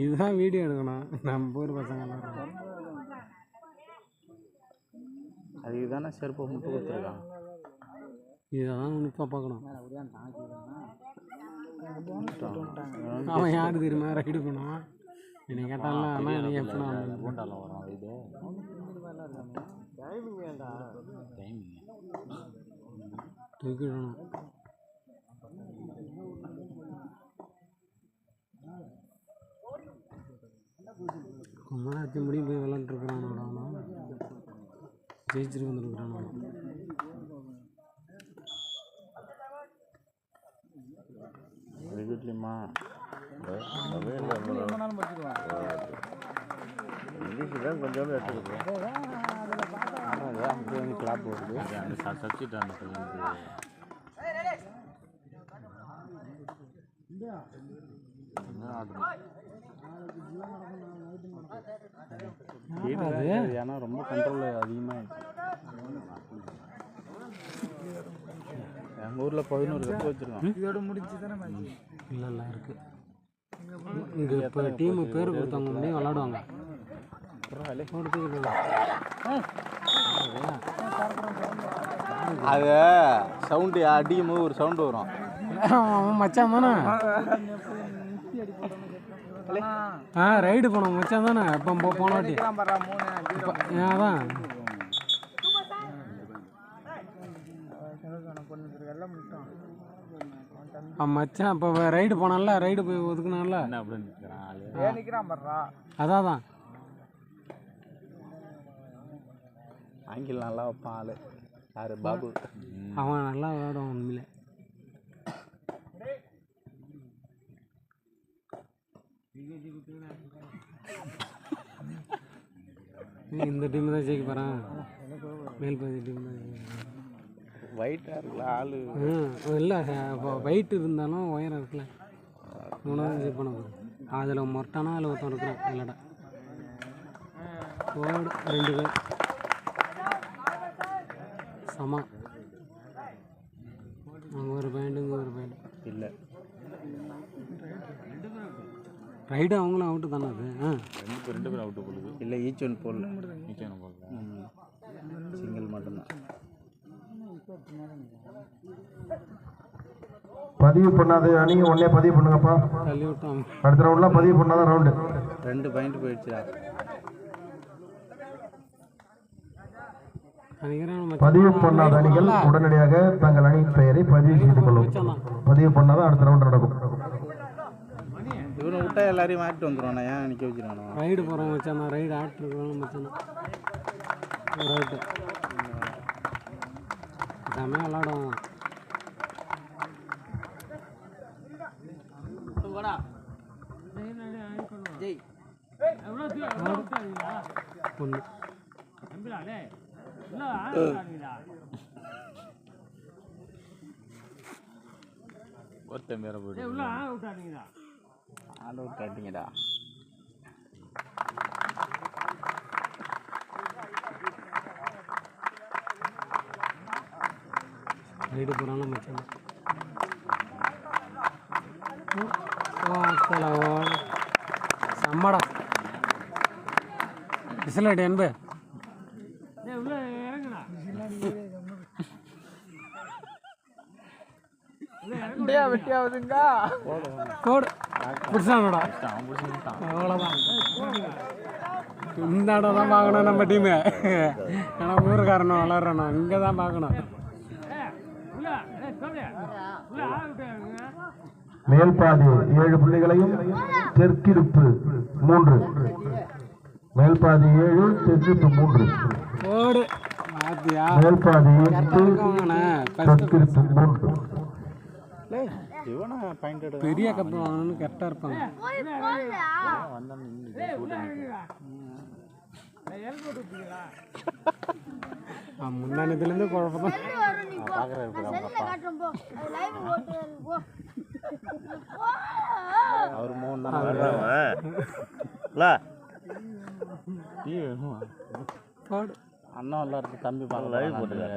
இதுதான் வீடியோ எடுக்கணும். நம்ம ஊர் பசங்க எல்லாம் அதுக்கு தானே செருப்பை முட்டு கொடுத்துருக்கான் இதெல்லாம் உன்னிப்பா பார்க்கணும். அவன் யார் தெரியுமா? ரைடு பண்ணுவான். என்னை கேட்டால ஆனால் நீ எப்படின்னா பூண்டால வரும் இது தூக்கிடணும் குமராத்தி முடி போய் விளாண்டுருக்குறான் அவன் ஜெயிச்சிட்டு வந்துருக்குறான் அது வீட்லையுமா இங்கிலீஷ் தான் கிளாப் வருது அந்த சப்ஜெக்ட் அந்த பையனுக்கு. ஏன்னா ரொம்ப கண்ட்ரோல் அதிகமாக எங்கள் ஊரில் பதினோரு கப்பு வச்சுருக்கோம் இல்லை இல்லை இருக்கு. இங்கே இப்போ டீமு பேர் கொடுத்தவங்க முடியும் விளாடுவாங்க அது சவுண்டு அடிக்கும் போது ஒரு சவுண்டு வரும். மச்சான் தானே? ஆ ரைடு போனோம் மச்சான் தானே? இப்போ போ- போன வாட்டி. அதான்? மச்சான் இப்போ ரைடு போனான்ல ரைடு போய் ஒதுக்குனான்ல? ஆளு. அதான். தான் ஆங்கில் நல்லா வைப்பான் ஆளு. யாரு? பாபு. அவன் நல்லா விளையாடுவான் உண்மையிலே. இந்த டீம் தான் ஜெயிக்க போகிறான் மேல்பாதி டீம் தான். ஒயிட்டாக இருக்குல்ல ஆளு. ம் இல்லை இப்போ வெயிட் இருந்தாலும் உயரம் இருக்குல்ல. மூணாவது ஜெயிப் பண்ண அதில் மொட்டானா அதில் ஒருத்தன் இருக்கிறான் விளையாட ஓடு ரெண்டு பேர். சமா அங்கே ஒரு பேண்ட் இங்கே ஒரு பேண்ட் இல்லை. ரைடு அவங்களும் அவுட்டு தானே அது? ஆ. ரெண்டு பேர் ரெண்டு பேர் அவுட்டு போடுது. இல்லை ஈச் ஒன் போடல ஈச் ஒன் போடல சிங்கிள் மட்டும்தான். பதிவு பண்ணாத அணி உடனே பதிவு பண்ணுங்கப்பா. அடுத்த ரவுண்ட்லாம் பதிவு பண்ணாதான் ரவுண்டு ரெண்டு பாயிண்ட் போயிடுச்சுடா நினைக்கிறேன் நம்ம பதிவு பண்ணாத அணிகள் உடனடியாக தங்கள் அணியின் பெயரை பதிவு செய்து கொள்ளும். பதிவு பண்ணாதான் அடுத்த ரவுண்ட் நடக்கும். இவனை விட்டா எல்லாரையும் மாட்டிட்டு வந்துடுவானா ஏன் நிற்க வச்சிருவானோ ரைடு போகிறோம் மச்சான். ரைடு ஆட்டிருக்கோம் மச்சான். ரைட்டு செம்மையாக விளாடுவான் ஒன்று. ஒருத்தன் வேற போயிட்டு ஆள் அவுட் ஆட்டிங்கடா ரைடு போகிறாலும் மச்சான். ஓகேடா ஓடு செம்மடா. விசிலடி அன்பு கோடு. பிடிச்சானடா அவ்வளோதான் இந்த இடம் தான் பார்க்கணும் நம்ம டீமு ஏன்னா ஊருக்காரனும் வளர்றணும் இங்கே தான் பார்க்கணும். மேல்பாதி ஏழு புள்ளிகளையும் தெற்கிருப்பு மூன்று. மேல்பாதி ஏழு தெற்கிருப்பு மூன்று. மேல்பாதி எட்டு தெற்கிருப்பு மூன்று. பெரிய கப்பு வாங்கணும்னு கரெக்டாக இருப்பாங்க. முன்னாடிலேருந்து குழப்பம். அவர் மூணு தான் டீ வேணுமா அண்ணா எல்லாருக்கும் தம்பி பார்க்க லைவ் போட்டுக்காரு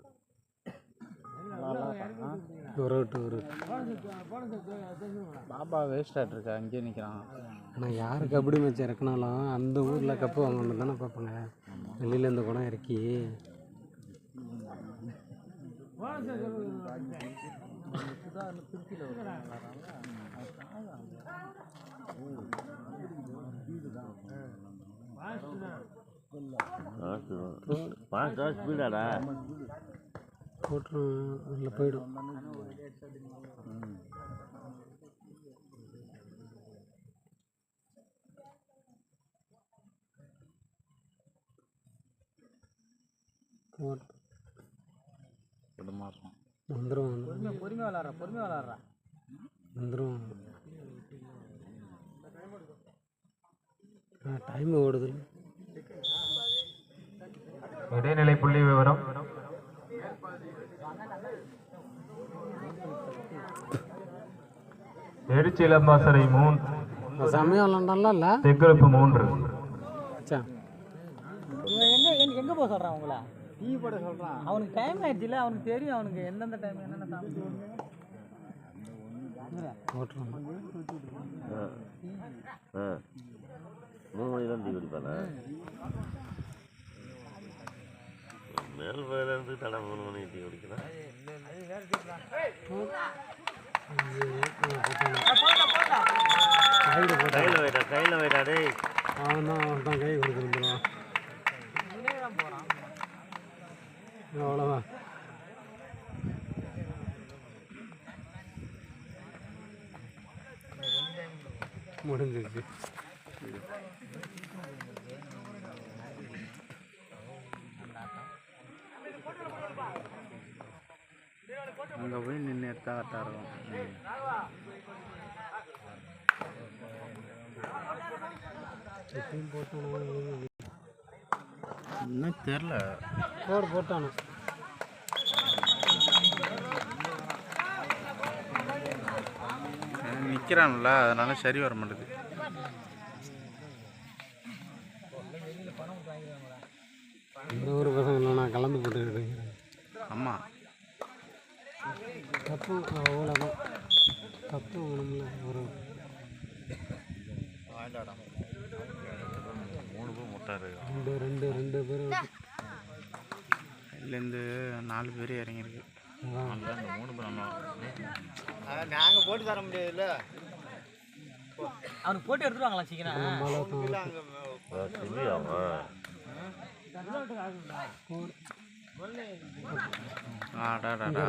விட்டு ஒரு பாபா வேஸ்ட் ஆகிட்டு இருக்கா அங்கேயே நிற்கிறான் ஆனால் யார் கபடி மேட்ச் இறக்குனாலும் அந்த ஊரில் கப்பு வாங்கணும் தானே பார்ப்பாங்க வெளியில் இந்த குடம் இறக்கி பாஸ்டா ஸ்பீடாடா போட்டுரும் அதில் போயிடும். போட்டு வந்துடும் பொறுமையாக விளாட்றா பொறுமையாக விளாட்றா. வந்துடும் டைம் ஓடுது இடைநிலை புள்ளி விவரம். எடிச்சி இளம்பாசரை மூன்று செம்மையாக விளாண்டால இல்லை தெற்கிழப்பு மூன்று எங்க போக சொல்றான் உங்கள டீ போட சொல்றான் அவனுக்கு டைம் ஆயிடுச்சுல அவனுக்கு தெரியும் அவனுக்கு எந்தெந்த டைம் என்னென்ன மூணு மணி தான் டீ குடிப்பானா மேல் இருந்து தடை மூணு மணிக்கு டீ குடிக்கலாம் கையில் போட்டு கையில் வைடா கையில் வைடா டேய் அவன் தான் அவன் தான் கை கொடுக்க வந்துடுவான் அவ்வளோதான் முடிஞ்சிருச்சு அங்கே போய் நின்று எடுத்தா கரெக்டாக இருக்கும் இப்பயும் போட்டானோ. இன்னும் தெரில கோடு போட்டானோ நிற்கிறான்ல அதனால சரி வர மாட்டேது இந்த ஊர் பசங்க நான் கலந்து போட்டுக்கிட்டு ஆமாம் கப்பு அவ்வளோதான் கப்பு வேணும்ல ஒரு மூணு பேர் முட்டாரு ரெண்டு ரெண்டு ரெண்டு பேர் இதுலேருந்து நாலு பேர் இறங்கியிருக்கு. மூணு பேர் நாங்க போட்டு தர முடியாதுல்ல. அவனுக்கு போட்டு எடுத்துருவாங்களா சீக்கிரம்? ஆடாடாடா.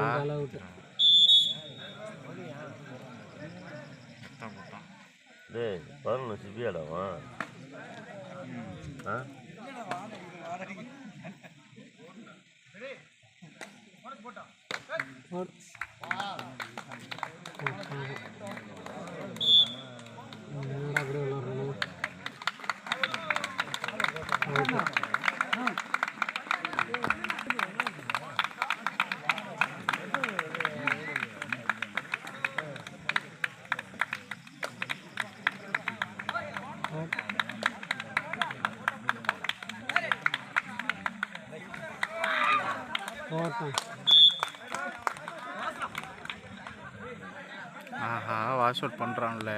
டேய் பதினொன்று சிபியாடாவா ஆ? போட்டான் ஆஹா வாஷ் அவுட் பண்ணுறான்ல